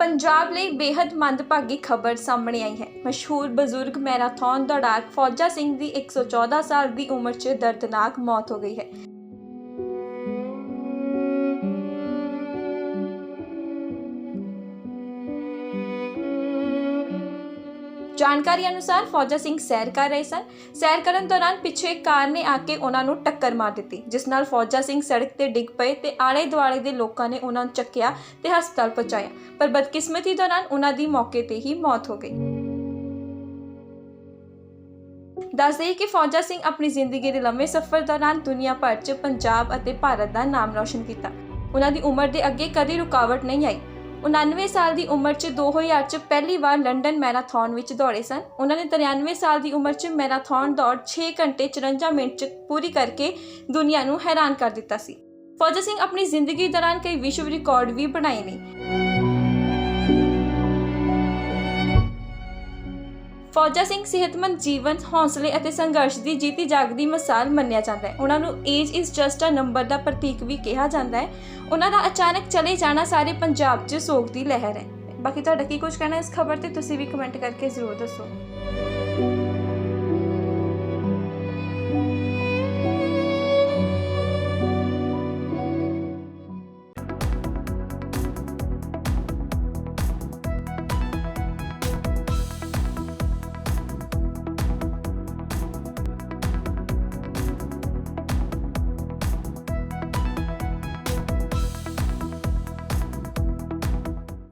ਪੰਜਾਬ ਲਈ ਬੇहद ਮੰਦਭਾਗੀ ਖਬਰ ਸਾਹਮਣੇ ਆਈ ਹੈ। ਮਸ਼ਹੂਰ ਬਜ਼ੁਰਗ ਮੈਰਾਥਨ ਦੌੜਾਕ ਫੌਜਾ ਸਿੰਘ ਦੀ 114 ਸਾਲ ਦੀ ਉਮਰ 'ਚ ਦਰਦਨਾਕ ਮੌਤ ਹੋ ਗਈ ਹੈ। ਜਾਣਕਾਰੀ ਅਨੁਸਾਰ ਫੌਜਾ ਸਿੰਘ ਸੈਰ ਕਰ ਰਹੇ ਸਨ। ਸੈਰ ਕਰਨ ਦੌਰਾਨ ਪਿੱਛੇ ਇੱਕ ਕਾਰ ਨੇ ਆ ਕੇ ਉਹਨਾਂ ਨੂੰ ਟੱਕਰ ਮਾਰ ਦਿੱਤੀ, ਜਿਸ ਨਾਲ ਫੌਜਾ ਸਿੰਘ ਸੜਕ ਤੇ ਡਿੱਗ ਪਏ ਤੇ ਆਲੇ ਦੁਆਲੇ ਦੇ ਲੋਕਾਂ ਨੇ ਉਹਨਾਂ ਨੂੰ ਚੱਕਿਆ ਤੇ ਹਸਪਤਾਲ ਪਹੁੰਚਾਇਆ। ਪਰ ਬਦਕਿਸਮਤੀ ਦੌਰਾਨ ਉਹਨਾਂ ਦੀ ਮੌਕੇ ਤੇ ਹੀ ਮੌਤ ਹੋ ਗਈ। ਦੱਸ ਦੇਈਏ ਕਿ ਫੌਜਾ ਸਿੰਘ ਆਪਣੀ ਜ਼ਿੰਦਗੀ ਦੇ ਲੰਮੇ ਸਫ਼ਰ ਦੌਰਾਨ ਦੁਨੀਆ ਭਰ 'ਚ ਪੰਜਾਬ ਅਤੇ ਭਾਰਤ ਦਾ ਨਾਮ ਰੌਸ਼ਨ ਕੀਤਾ। ਉਹਨਾਂ ਦੀ ਉਮਰ ਦੇ ਅੱਗੇ ਕਦੀ ਰੁਕਾਵਟ ਨਹੀਂ ਆਈ। 99 ਸਾਲ ਦੀ ਉਮਰ 'ਚ 2000 'ਚ ਪਹਿਲੀ ਵਾਰ ਲੰਡਨ ਮੈਰਾਥਨ ਵਿੱਚ ਦੌੜੇ ਸਨ। ਉਹਨਾਂ ਨੇ 93 ਸਾਲ ਦੀ ਉਮਰ 'ਚ ਮੈਰਾਥਨ ਦੌੜ 6 ਘੰਟੇ 54 ਮਿੰਟ 'ਚ ਪੂਰੀ ਕਰਕੇ ਦੁਨੀਆ ਨੂੰ ਹੈਰਾਨ ਕਰ ਦਿੱਤਾ ਸੀ। ਫੌਜਾ ਸਿੰਘ ਆਪਣੀ ਜ਼ਿੰਦਗੀ ਦੌਰਾਨ ਕਈ ਵਿਸ਼ਵ ਰਿਕਾਰਡ ਵੀ ਬਣਾਏ ਨੇ। ਫੌਜਾ ਸਿੰਘ ਸਿਹਤਮੰਦ ਜੀਵਨ ਹੌਸਲੇ ਅਤੇ ਸੰਘਰਸ਼ ਦੀ ਜੀਤੀ ਜਾਗਦੀ ਮਿਸਾਲ ਮੰਨਿਆ ਜਾਂਦਾ ਹੈ। ਉਹਨਾਂ ਨੂੰ age is just a number ਦਾ ਪ੍ਰਤੀਕ ਵੀ ਕਿਹਾ ਜਾਂਦਾ ਹੈ। ਉਹਨਾਂ ਦਾ ਅਚਾਨਕ ਚਲੇ ਜਾਣਾ ਸਾਰੇ ਪੰਜਾਬ 'ਚ ਸੋਗ ਦੀ ਲਹਿਰ ਹੈ। ਬਾਕੀ ਤੁਹਾਡਾ ਕੀ ਕੁਝ ਕਹਿਣਾ ਇਸ ਖਬਰ ਤੇ ਤੁਸੀਂ ਵੀ ਕਮੈਂਟ ਕਰਕੇ ਜ਼ਰੂਰ ਦੱਸੋ।